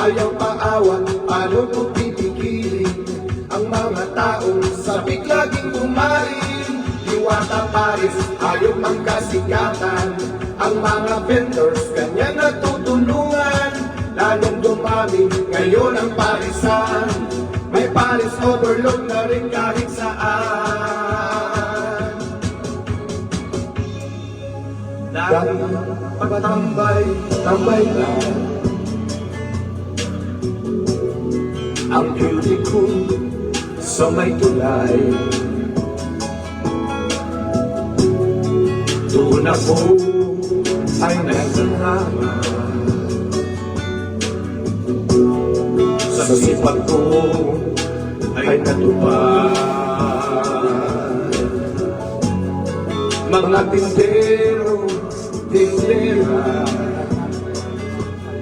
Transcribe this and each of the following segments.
ayaw paawat, paano ko pipigilin ang mga taong sabik laging kumain. Diwata Paris, ayaw ang kasikatan, ang mga vendors kanya natutulungan. Lalong dumami ngayon ang parisan, may Paris overload na rin kahit saan. Dahil pagtambay, tambay lang Ang beauty ko sa may tulay Doon ako ay nagsasama. Sa sipag ko ay natupad. Mga tindero, tindera.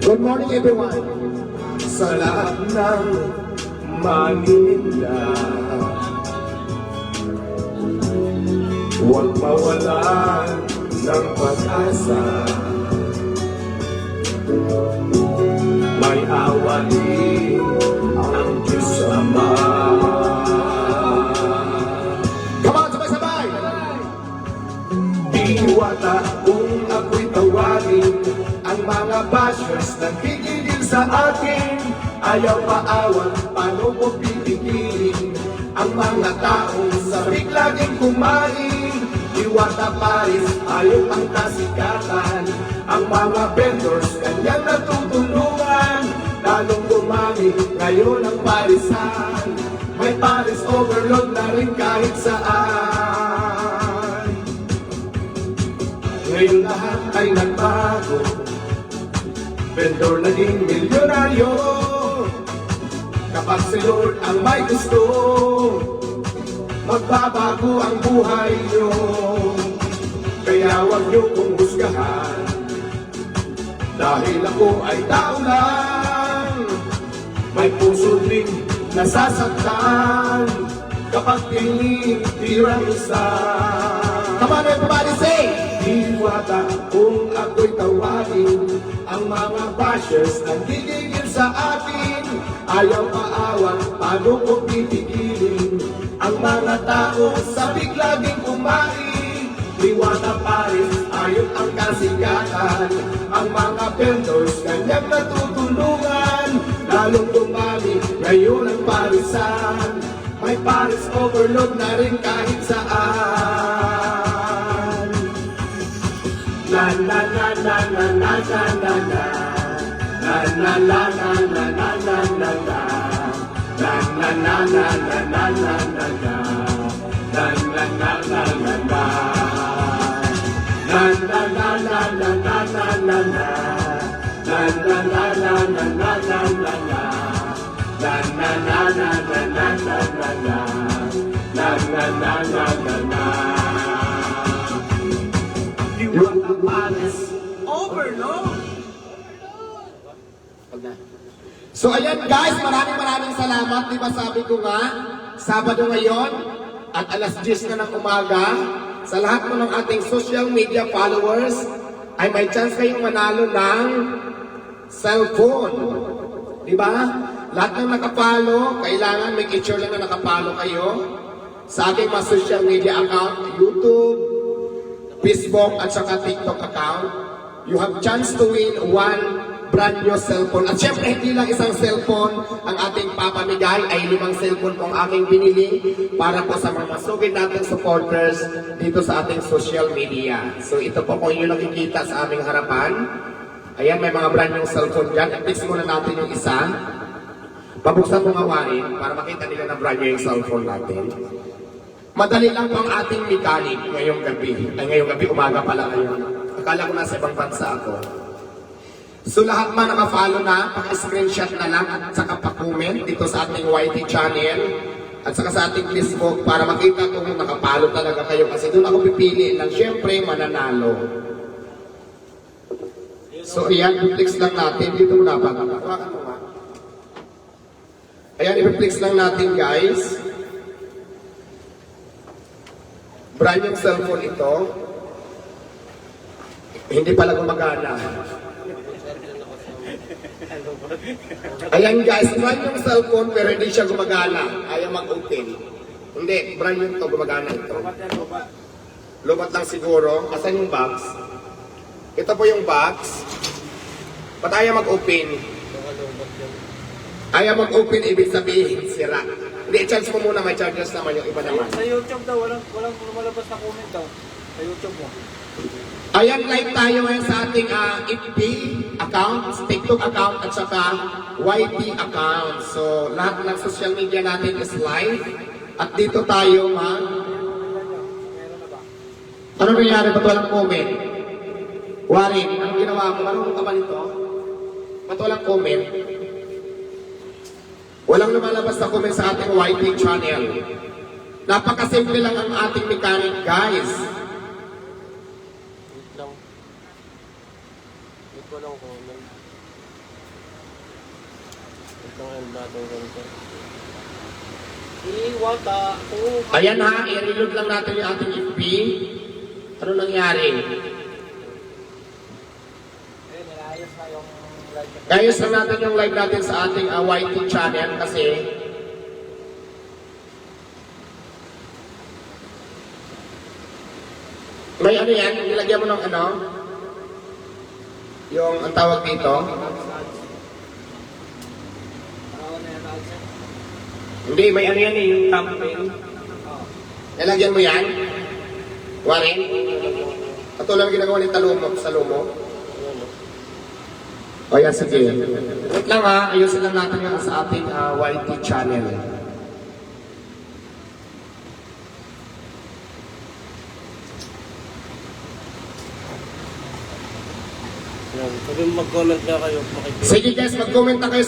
Good morning, everyone. sa lahat ng Manila. Huwag mawalan ng pag-asa. May awalin ang Diyos Ama. Come on, sabay-sabay. Diwata kung ako'y tawagin Ang mga bashers nagpipigil sa akin Ayaw paawat, paano ko pipigilin Ang mga taong sabik laging kumain Diwata Paris, ayaw ang kasikatan. Ang mga vendors kanyang natutulungan. Lalong dumami ngayon ang parisan. May Paris overload na rin kahit saan. Ngayon lahat ay nagbago. Vendor naging milyonaryo Lord ang may gusto Magbabago ang buhay nyo Kaya huwag nyo kong husgahan. Dahil ako ay tao lang. May puso rin nasasaktan. Kapag tinitira isa. Come on, everybody, say. Diwata kung ako'y tawagin Ang mga bashers nagigigil sa akin Ayaw maawat, paano ko pipigilin Ang mga tao sabik laging kumain. Diwata Paris, ayaw ang kasigatan. Ang mga vendors kanyang natutulungan. Lalong dumami, ngayon ang parisan. May Paris overload na rin kahit saan La la la la la Palace Overload. So ayan guys, maraming maraming salamat. Di ba sabi ko nga, Sabado ngayon at alas 10 na ng umaga, sa lahat mo ng ating social media followers, ay may chance kayong manalo ng cellphone. Di ba? Lahat ng nakapalo, kailangan may picture lang na nakapalo kayo sa ating mga social media account, YouTube, Facebook at saka TikTok account, you have chance to win one brand new cellphone. At syempre, hindi lang isang cellphone ang ating papamigay, ay limang cellphone po ang aking binili para po sa mga masugid nating supporters dito sa ating social media. So ito po kung inyo nakikita sa aming harapan. Ayan, may mga brand new cellphone dyan. I-fix muna natin yung isa. Pabuksan mo ngawain para makita nila na brand new yung cellphone natin. Madali lang ang ating mechanic ngayong gabi. Ay, ngayong gabi, umaga pala ngayon. Akala ko nasa ibang bansa ako. So lahat man naka-follow na, paka-screenshot na lang at saka pa-comment dito sa ating YT channel at saka sa ating Facebook para makita kung nakapalo talaga kayo kasi doon ako pipili lang. Siyempre, mananalo. So ayan, i-flex lang natin. Dito mo dapat. Ayan, i-flex lang natin guys. Brand yung cellphone ito. Hindi pala gumagana. Ayan guys, brand yung cellphone pero hindi siya gumagana. Ayaw mag-open. Hindi, brand yung to gumagana ito. Lubat lang siguro. Asan yung box? Ito po yung box. Ba't ayaw mag-open? Ayaw mag-open, ibig sabihin, sira. Hindi, charge mo muna, may chargers naman yung iba naman. Sa YouTube daw, walang, walang lumalabas na comment daw. Sa YouTube mo. Ayan, live tayo ngayon sa ating ah, FB account, TikTok account, at saka YT account. So, lahat ng social media natin is live. At dito tayo mag... Ano nangyari? Ba't walang comment? Warren, anong ginawa mo? Marunong ka ba nito? Ba't walang comment? Walang lumalabas na comment sa ating YT channel. Napakasimple lang ang ating mechanic, guys. Wait lang. Wait ko lang ano. Wait lang ano natin ganito. Iwata. Ayan ha, i-reload lang natin yung ating FB. Ano nangyari? Eh, nilayos na yung lang natin yung live natin sa ating uh, YT channel kasi may ano yan, nilagyan mo ng ano? Yung ang tawag dito? Hindi, may ano yan eh, yung thumbnail. Nilagyan mo yan? Warren? Katulad ng ginagawa ni Talumo sa Lumo? O yan, sige. Wait lang ha, ayusin lang natin yung sa ating uh, YT channel. Yan. Sabi mag-comment na kayo. Sige guys, mag-comment na kayo